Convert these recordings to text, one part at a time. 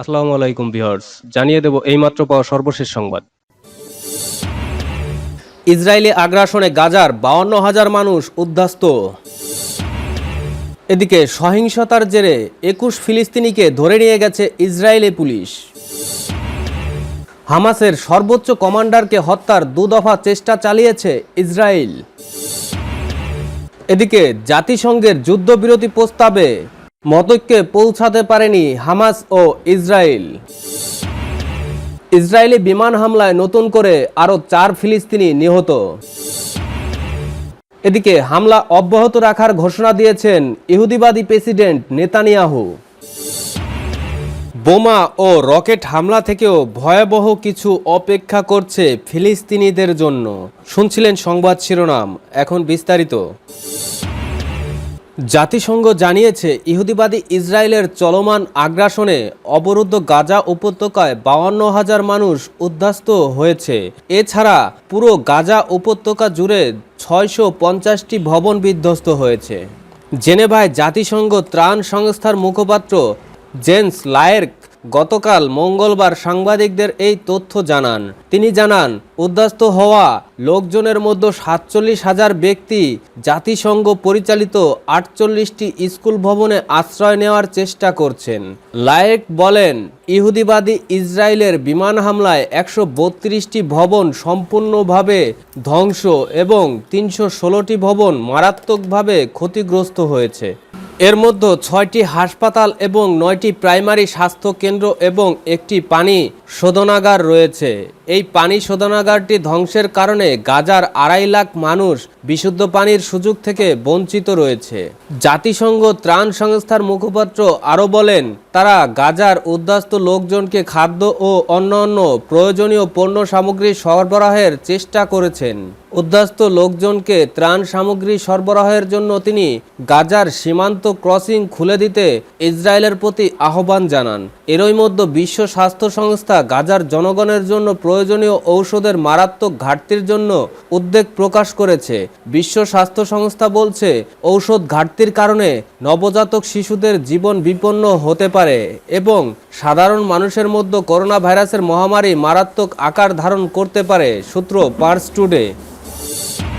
আসসালামু আলাইকুম ভিউয়ার্স, জানিয়ে দেব এইমাত্র পাওয়া সর্বশেষ সংবাদ। ইসরায়েলি আগ্রাসনে গাজার বাউন্ন হাজার মানুষ উদ্ধাস্ত। এদিকে সহিংসতার জেরে একুশ ফিলিস্তিনিকে ধরে নিয়ে গেছে ইসরায়েলি পুলিশ। হামাসের সর্বোচ্চ কমান্ডারকে হত্যার দুদফা চেষ্টা চালিয়েছে ইসরায়েল। এদিকে জাতিসংঘের যুদ্ধবিরতি প্রস্তাবে মতৈক্যে পৌঁছাতে পারেনি হামাস ও ইসরায়েল। ইসরায়েলি বিমান হামলায় নতুন করে আরও চার ফিলিস্তিনি নিহত। এদিকে হামলা অব্যাহত রাখার ঘোষণা দিয়েছেন ইহুদিবাদী প্রেসিডেন্ট নেতানিয়াহু। বোমা ও রকেট হামলা থেকেও ভয়াবহ কিছু অপেক্ষা করছে ফিলিস্তিনিদের জন্য। শুনছিলেন সংবাদ শিরোনাম, এখন বিস্তারিত। জাতিসংঘ জানিয়েছে, ইহুদিবাদী ইসরায়েলের চলমান আগ্রাসনে অবরুদ্ধ গাজা উপত্যকায় বাউান্ন হাজার মানুষ উদ্ধাস্ত হয়েছে। এছাড়া পুরো গাজা উপত্যকা জুড়ে ছয়শো পঞ্চাশটি ভবন বিধ্বস্ত হয়েছে। জেনেভায় জাতিসংঘ ত্রাণ সংস্থার মুখপাত্র জেন্স লায়ের্ক গতকাল মঙ্গলবার সাংবাদিকদের এই তথ্য জানান। তিনি জানান, উদ্ধাস্ত হওয়া লোকজনের মধ্যে সাতচল্লিশ হাজার ব্যক্তি জাতিসংঘ পরিচালিত আটচল্লিশটি স্কুল ভবনে আশ্রয় নেওয়ার চেষ্টা করছেন। লায়েক বলেন, ইহুদিবাদী ইসরায়েলের বিমান হামলায় একশো বত্রিশটি ভবন সম্পূর্ণভাবে ধ্বংস এবং তিনশো ষোলোটি ভবন মারাত্মকভাবে ক্ষতিগ্রস্ত হয়েছে। এর মধ্যে ছয়টি হাসপাতাল এবং নয়টি প্রাইমারি স্বাস্থ্য কেন্দ্র এবং একটি পানি শোধনাগার রয়েছে। এই পানি শোধনাগারটি ধ্বংসের কারণে গাজার আড়াই লাখ মানুষ বিশুদ্ধ পানির সুযোগ থেকে বঞ্চিত রয়েছে। জাতিসংঘ ত্রাণ সংস্থার মুখপাত্র আরও বলেন, তারা গাজার উদ্বাস্ত লোকজনকে খাদ্য ও অন্যান্য প্রয়োজনীয় পণ্য সামগ্রী সরবরাহের চেষ্টা করেছেন। উদ্বাস্ত লোকজনকে ত্রাণ সামগ্রী সরবরাহের জন্য তিনি গাজার সীমান্ত ক্রসিং খুলে দিতে ইসরায়েলের প্রতি আহ্বান জানান। এরই মধ্যে বিশ্ব স্বাস্থ্য সংস্থা গাজার জনগণের জন্য প্রয়োজনীয় ঔষধের মারাত্মক ঘাটতির জন্য উদ্বেগ প্রকাশ করেছে। বিশ্ব স্বাস্থ্য সংস্থা বলছে, ঔষধ ঘাটতির কারণে নবজাতক শিশুদের জীবন বিপন্ন হতে পারে এবং সাধারণ মানুষের মধ্যে করোনা ভাইরাসের মহামারী মারাত্মক আকার ধারণ করতে পারে, সূত্র পার্স টুডে। Peace.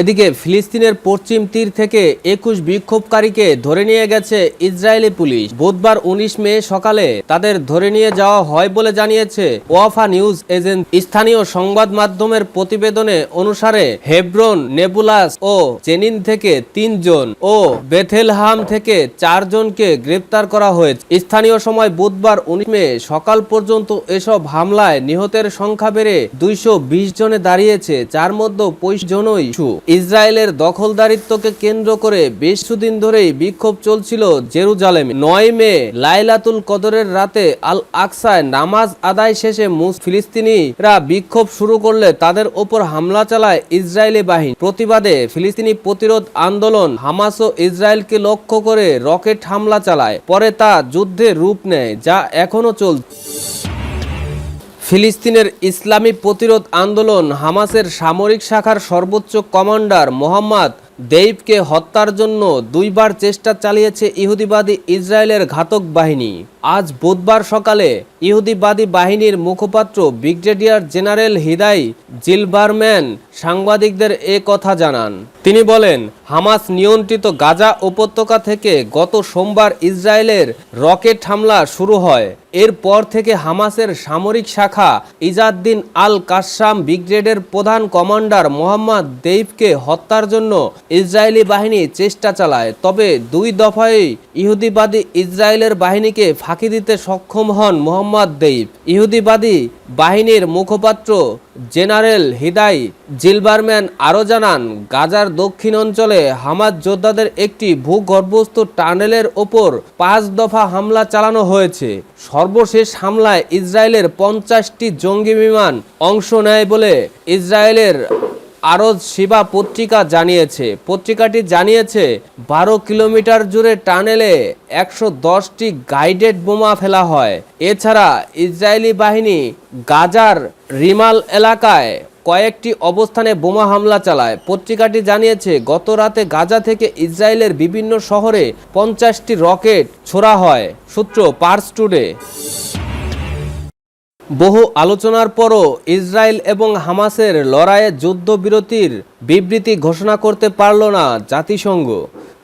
এদিকে ফিলিস্তিনের পশ্চিম তীর থেকে একুশ বিক্ষোভকারীকে ধরে নিয়ে গেছে ইসরায়েলি পুলিশ। বুধবার উনিশ মে সকালে তাদের ধরে নিয়ে যাওয়া হয় বলে জানিয়েছে ওয়াফা নিউজ এজেন্ট। স্থানীয় সংবাদ মাধ্যমের প্রতিবেদনে অনুসারে, হেব্রন, নেবুলাস ও জেনিন থেকে তিনজন ও বেথেলহাম থেকে চারজনকে গ্রেপ্তার করা হয়েছে। স্থানীয় সময় বুধবার উনিশ মে সকাল পর্যন্ত এসব হামলায় নিহতের সংখ্যা বেড়ে দুইশো বিশ জনে দাঁড়িয়েছে, যার মধ্যে পঁয়ষ জনই ইসরায়েলের দখলদারিত্বকে কেন্দ্র করে বেশ কিছুদিন ধরেই বিক্ষোভ চলছিল জেরুজালেমে। নয় মে লাইলাতুল কদরের রাতে আল আকসায় নামাজ আদায় শেষে মুস ফিলিস্তিনিরা বিক্ষোভ শুরু করলে তাদের ওপর হামলা চালায় ইসরায়েলি বাহিনী। প্রতিবাদে ফিলিস্তিনি প্রতিরোধ আন্দোলন হামাস ও ইসরায়েলকে লক্ষ্য করে রকেট হামলা চালায়। পরে তা যুদ্ধে রূপ নেয়, যা এখনও চলছে। ফিলিস্তিনের ইসলামী প্রতিরোধ আন্দোলন হামাসের সামরিক শাখার সর্বোচ্চ কমান্ডার মোহাম্মদ দেইবকে হত্যার জন্য দুইবার চেষ্টা চালিয়েছে ইহুদিবাদী ইসরায়েলের ঘাতক বাহিনী। আজ বুধবার সকালে ইহুদিবাদী বাহিনীর মুখপাত্র ব্রিগেডিয়ার জেনারেল হিদাই জিলবারম্যান সাংবাদিকদের এ কথা জানান। তিনি বলেন, হামাস নিয়ন্ত্রিত গাজা উপত্যকা থেকে গত সোমবার ইসরায়েলের রকেট হামলা শুরু হয়। এরপর থেকে হামাসের সামরিক শাখা ইজাদ্দিন আল কাসাম ব্রিগেডের প্রধান কমান্ডার মোহাম্মদ দেইবকে হত্যার জন্য ইসরায়েলি বাহিনী চেষ্টা চালায়। তবে দুই দফায় ইহুদিবাদী ইসরায়েলের বাহিনীকে ফাঁকি দিতে সক্ষম হন মোহাম্মদ দেইব। ইহুদিবাদী বাহিনীর মুখপাত্র জেনারেল হিদাই জিলবারম্যান আরও জানান, গাজার দক্ষিণ অঞ্চলে হামাদ যোদ্ধাদের একটি ভূগর্ভস্থ টানেলের ওপর পাঁচ দফা হামলা চালানো হয়েছে। সর্বশেষ হামলায় ইসরায়েলের পঞ্চাশটি জঙ্গি বিমান অংশ নেয় বলে ইসরায়েলের আরজ শিবা পত্রিকা জানিয়েছে। পত্রিকাটি জানিয়েছে, বারো কিলোমিটার জুড়ে টানেলে একশো দশটি গাইডেড বোমা ফেলা হয়। এছাড়া ইসরায়েলি বাহিনী গাজার রিমাল এলাকায় কয়েকটি অবস্থানে বোমা হামলা চালায়। পত্রিকাটি জানিয়েছে, গত রাতে গাজা থেকে ইসরায়েলের বিভিন্ন শহরে পঞ্চাশটি রকেট ছোড়া হয়। সূত্র পার্স টুডে। বহু আলোচনার পরও ইসরায়েল এবং হামাসের লড়াইয়ে যুদ্ধবিরতির বিবৃতি ঘোষণা করতে পারল না জাতিসংঘ।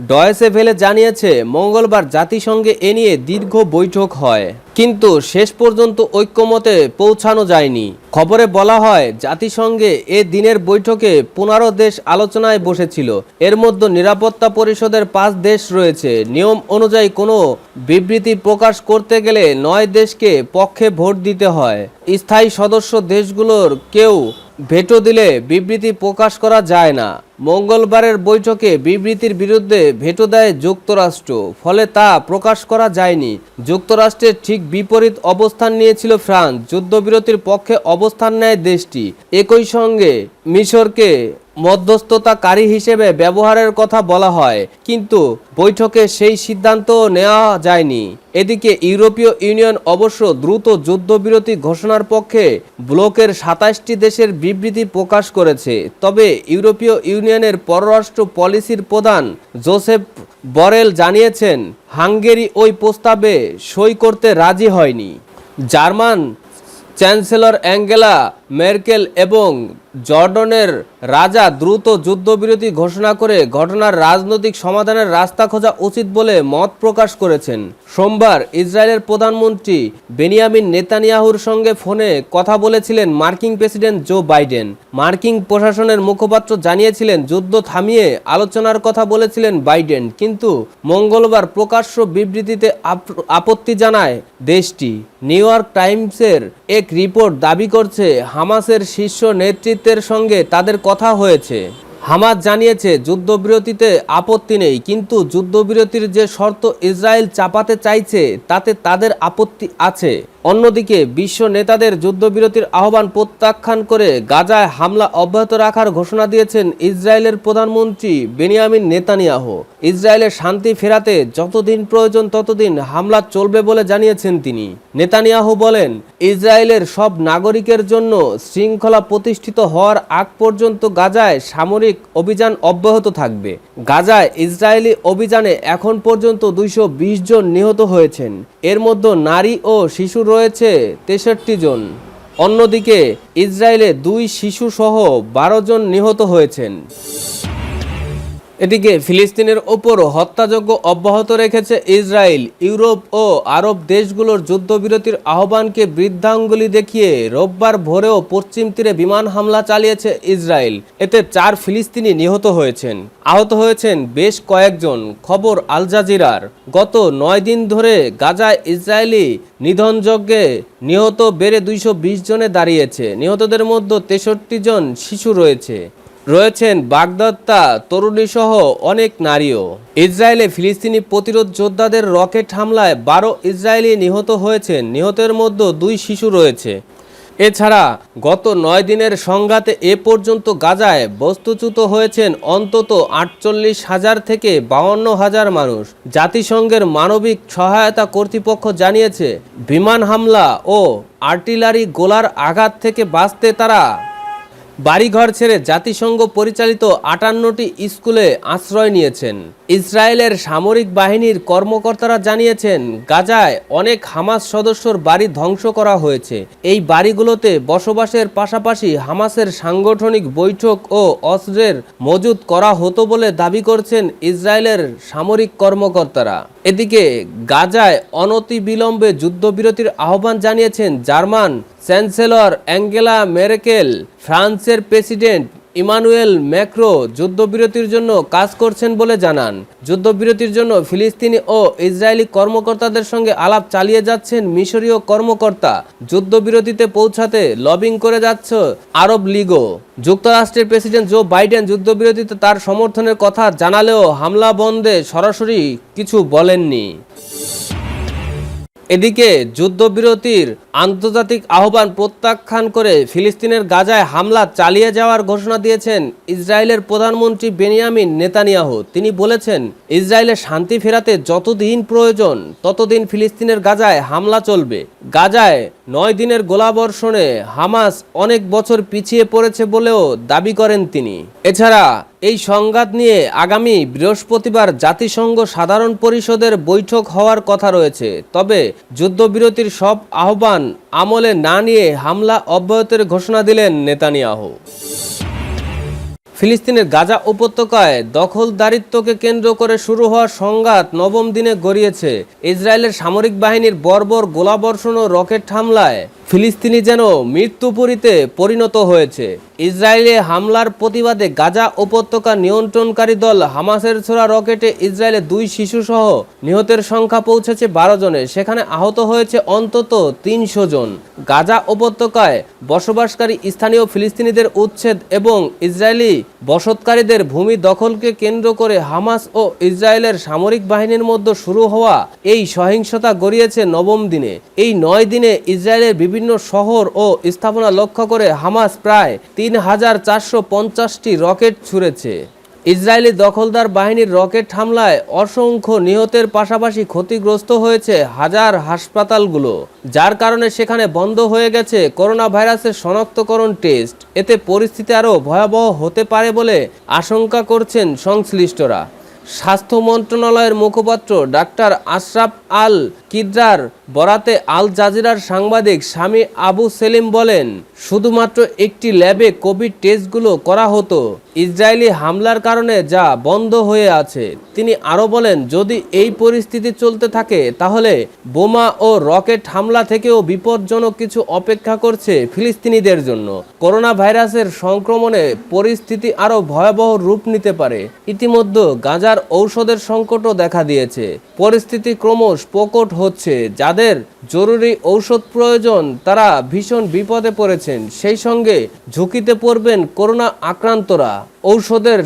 ডয়েসে ভেলে জানিয়েছে, মঙ্গলবার জাতিসংঘে এ নিয়ে দীর্ঘ বৈঠক হয়। কিন্তু শেষ পর্যন্ত ঐক্যমতে পৌঁছানো যায়নি। খবরে বলা হয়, জাতিসংঘে এ দিনের বৈঠকে পনেরো দেশ আলোচনায় বসেছিল। এর মধ্যে নিরাপত্তা পরিষদের পাঁচ দেশ রয়েছে। নিয়ম অনুযায়ী কোনো বিবৃতি প্রকাশ করতে গেলে নয় দেশকে পক্ষে ভোট দিতে হয়। স্থায়ী সদস্য দেশগুলোর কেউ ভেটো দিলে বিবৃতি প্রকাশ করা যায় না। মঙ্গলবারের বৈঠকে বিবৃতির বিরুদ্ধে ভেটো দেয় যুক্তরাষ্ট্র, ফলে তা প্রকাশ করা যায়নি। যুক্তরাষ্ট্রের ঠিক বিপরীত অবস্থান নিয়েছিল ফ্রান্স। যুদ্ধবিরতির পক্ষে অবস্থান নেয় দেশটি। একই সঙ্গে মিশরকে মধ্যস্থতাকারী হিসেবে ব্যবহারের কথা বলা হয়, কিন্তু বৈঠকে সেই সিদ্ধান্ত নেওয়া যায়নি। এদিকে ইউরোপীয় ইউনিয়ন অবশ্য দ্রুত যুদ্ধবিরতি ঘোষণার পক্ষে ব্লকের সাতাশটি দেশের বিবৃতি প্রকাশ করেছে। তবে ইউরোপীয় ইউনিয়নের পররাষ্ট্র পলিসির প্রধান জোসেফ বরেল জানিয়েছেন, হাঙ্গেরি ওই প্রস্তাবে সই করতে রাজি হয়নি। জার্মান চ্যান্সেলর অ্যাঙ্গেলা মেরকেল এবং জর্ডনের রাজা দ্রুত যুদ্ধবিরতি ঘোষণা করে ঘটনার রাজনৈতিক সমাধানের রাস্তা খোঁজা উচিত বলে মত প্রকাশ করেছেন। সোমবার ইসরায়েলের প্রধানমন্ত্রী বেনিয়ামিন নেতানিয়াহুর সঙ্গে ফোনে কথা বলেছিলেন মার্কিন প্রেসিডেন্ট জো বাইডেন। মার্কিন প্রশাসনের মুখপাত্র জানিয়েছিলেন, যুদ্ধ থামিয়ে আলোচনার কথা বলেছিলেন বাইডেন, কিন্তু মঙ্গলবার প্রকাশ্য বিবৃতিতে আপ- আপত্তি জানায় দেশটি। নিউ ইয়র্ক টাইমসের এক রিপোর্ট দাবি করছে হামাসের শীর্ষ নেতৃত্বের সঙ্গে তাদের কথা হয়েছে। হামাস জানিয়েছে, যুদ্ধবিরতিতে আপত্তি নেই, কিন্তু যুদ্ধবিরতির যে শর্ত ইসরায়েল চাপাতে চাইছে, তাতে তাদের আপত্তি আছে। অন্যদিকে, বিশ্ব নেতাদের যুদ্ধবিরতির আহ্বান প্রত্যাখ্যান করে গাজায় হামলা অব্যাহত রাখার ঘোষণা দিয়েছেন ইসরায়েলের প্রধানমন্ত্রী বেনিয়ামিন নেতানিয়াহ। ইসরায়েলের শান্তি ফেরাতে যতদিন প্রয়োজন ততদিন হামলা চলবে বলে জানিয়েছেন তিনি। নেতানিয়াহ বলেন, ইসরায়েলের সব নাগরিকের জন্য শৃঙ্খলা প্রতিষ্ঠিত হওয়ার আগ পর্যন্ত গাজায় সামরিক অভিযান অব্যাহত থাকবে। গাজায় ইসরায়েলি অভিযানে এখন পর্যন্ত দুইশ বিশ জন নিহত হয়েছেন। এর মধ্যে নারী ও শিশু রয়েছে তেষট্টি জন। অন্যদিকে ইসরায়েলে দুই শিশুসহ বারো জন নিহত হয়েছেন। এদিকে ফিলিস্তিনের ওপর হত্যাযজ্ঞ অব্যাহত রেখেছে ইসরায়েল, ইউরোপ ও আরব দেশগুলোর যুদ্ধবিরতির আহ্বানকে বৃদ্ধাঙ্গুলি দেখিয়ে রোববার ভোরেও পশ্চিম তীরে বিমান হামলা চালিয়েছে ইসরায়েল। এতে চার ফিলিস্তিনি নিহত হয়েছেন। আহত হয়েছেন বেশ কয়েকজন, খবর আল জাজিরার। গত নয় দিন ধরে গাজায় ইসরায়েলি নিধনযজ্ঞে নিহত বেড়ে দুইশো বিশ জনে দাঁড়িয়েছে। নিহতদের মধ্যে তেষট্টি জন শিশু রয়েছে। রয়েছেন বাগদত্তা তরুণী সহ অনেক নারীও। ইসরায়েলে ফিলিস্তিনি প্রতিরোধ যোদ্ধাদের রকেট হামলায় বারো ইসরায়েলি নিহত হয়েছেন। নিহতের মধ্যে দুই শিশু রয়েছে। এছাড়া গত নয় দিনের সংঘাতে এ পর্যন্ত গাজায় বস্তুচ্যুত হয়েছেন অন্তত আটচল্লিশ হাজার থেকে বাউন্ন হাজার মানুষ। জাতিসংঘের মানবিক সহায়তা কর্তৃপক্ষ জানিয়েছে, বিমান হামলা ও আর্টিলারি গোলার আঘাত থেকে বাঁচতে তারা বাড়িঘর ছেড়ে জাতিসংঘ পরিচালিত আটান্নটি স্কুলে আশ্রয় নিয়েছেন। ইসরায়েলের সামরিক বাহিনীর কর্মকর্তারা জানিয়েছেন, গাজায় অনেক হামাস সদস্যর বাড়ি ধ্বংস করা হয়েছে। এই বাড়িগুলোতে বসবাসের পাশাপাশি হামাসের সাংগঠনিক বৈঠক ও অস্ত্রের মজুত করা হতো বলে দাবি করছেন ইসরায়েলের সামরিক কর্মকর্তারা। এদিকে গাজায় অনতিবিলম্বে যুদ্ধবিরতির আহ্বান জানিয়েছেন জার্মান চ্যান্সেলর অ্যাঙ্গেলা মেরেকেল ফ্রান্সের প্রেসিডেন্ট ইমানুয়েল ম্যাক্রো যুদ্ধবিরতির জন্য কাজ করছেন বলে জানান। যুদ্ধবিরতির জন্য ফিলিস্তিনি ও ইসরায়েলি কর্মকর্তাদের সঙ্গে আলাপ চালিয়ে যাচ্ছেন মিশরীয় কর্মকর্তা। যুদ্ধবিরতিতে পৌঁছাতে লবিং করে যাচ্ছে আরব লীগও। যুক্তরাষ্ট্রের প্রেসিডেন্ট জো বাইডেন যুদ্ধবিরতিতে তার সমর্থনের কথা জানালেও হামলা বন্ধে সরাসরি কিছু বলেননি। এদিকে যুদ্ধবিরতির আন্তর্জাতিক আহ্বান প্রত্যাখ্যান করে ফিলিস্তিনের গাজায় হামলা চালিয়ে যাওয়ার ঘোষণা দিয়েছেন ইসরায়েলের প্রধানমন্ত্রী বেনিয়ামিন নেতানিয়াহু। তিনি বলেছেন ইসরায়েলের শান্তি ফেরাতে যতদিন প্রয়োজন, ততদিন ফিলিস্তিনের গাজায় হামলা চলবে। গাজায় নয় দিনের গোলাবর্ষণে হামাস অনেক বছর পিছিয়ে পড়েছে বলেও দাবি করেন তিনি। এছাড়া এই সংঘাত নিয়ে আগামী বৃহস্পতিবার জাতিসংঘ সাধারণ পরিষদের বৈঠক হওয়ার কথা রয়েছে। তবে যুদ্ধবিরতির সব আহ্বান আমলে না নিয়ে হামলা অব্যাহতের ঘোষণা দিলেন নেতানিয়াহু। ফিলিস্তিনের গাজা উপত্যকায় দখলদারিত্বকে কেন্দ্র করে শুরু হওয়া সংঘাত নবম দিনে গড়িয়েছে। ইসরায়েলের সামরিক বাহিনীর বর্বর গোলাবর্ষণ ও রকেট হামলায় ফিলিস্তিনি যেন মৃত্যুপুরীতে পরিণত হয়েছে। ইসরায়েলে হামলার প্রতিবাদে গাজা উপত্যকা নিয়ন্ত্রণকারী দল হামাসের ছোড়া রকেটে ইসরায়েলে দুই শিশুসহ নিহতের সংখ্যা পৌঁছেছে বারো জনে সেখানে আহত হয়েছে অন্তত তিনশো জন। গাজা উপত্যকায় বসবাসকারী স্থানীয় ফিলিস্তিনিদের উচ্ছেদ এবং ইসরায়েলি বসতকারীদের ভূমি দখলকে কেন্দ্র করে হামাস ও ইসরায়েলের সামরিক বাহিনীর মধ্যে শুরু হওয়া এই সহিংসতা গড়িয়েছে নবম দিনে। এই নয় দিনে ইসরায়েলের বিভিন্ন শহর ও স্থাপনা লক্ষ্য করে হামাস প্রায় তিন হাজার চারশো পঞ্চাশটি রকেট ছুঁড়েছে। ইসরায়েলি দখলদার বাহিনীর রকেট হামলায় অসংখ্য নিহতের পাশাপাশি ক্ষতিগ্রস্ত হয়েছে হাজার হাসপাতালগুলো, যার কারণে সেখানে বন্ধ হয়ে গেছে করোনা ভাইরাসের শনাক্তকরণ টেস্ট। এতে পরিস্থিতি আরও ভয়াবহ হতে পারে বলে আশঙ্কা করছেন সংশ্লিষ্টরা। স্বাস্থ্য মন্ত্রণালয়ের মুখপাত্র ডাক্তার আশরাফ আল কিদ্রার বরাতে আল জাজিরার সাংবাদিক স্বামী আবু সেলিম বলেন, শুধুমাত্র একটি ল্যাবে কোভিড টেস্টগুলো করা হতো। ইসরায়েলি হামলার কারণে যা বন্ধ হয়ে আছে। তিনি আরও বলেন, যদি এই পরিস্থিতি চলতে থাকে, তাহলে বোমা ও রকেট হামলা থেকেও বিপজ্জনক কিছু অপেক্ষা করছে ফিলিস্তিনিদের জন্য। করোনা ভাইরাসের সংক্রমণে পরিস্থিতি আরও ভয়াবহ রূপ নিতে পারে। ইতিমধ্যে গাজার ঔষধের সংকটও দেখা দিয়েছে। পরিস্থিতি ক্রমশ প্রকট হচ্ছে। যাদের জরুরি ঔষধ প্রয়োজন, তারা ভীষণ বিপদে পড়েছেন। সেই সঙ্গে ঝুঁকিতে পড়বেন করোনা আক্রান্তরা। ঔষধের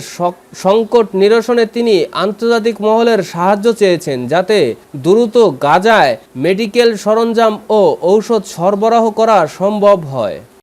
সংকট নিরসনে তিনি আন্তর্জাতিক মহলের সাহায্য চেয়েছেন যাতে দ্রুত গাজায় মেডিকেল সরঞ্জাম ও ঔষধ সরবরাহ করা সম্ভব হয়।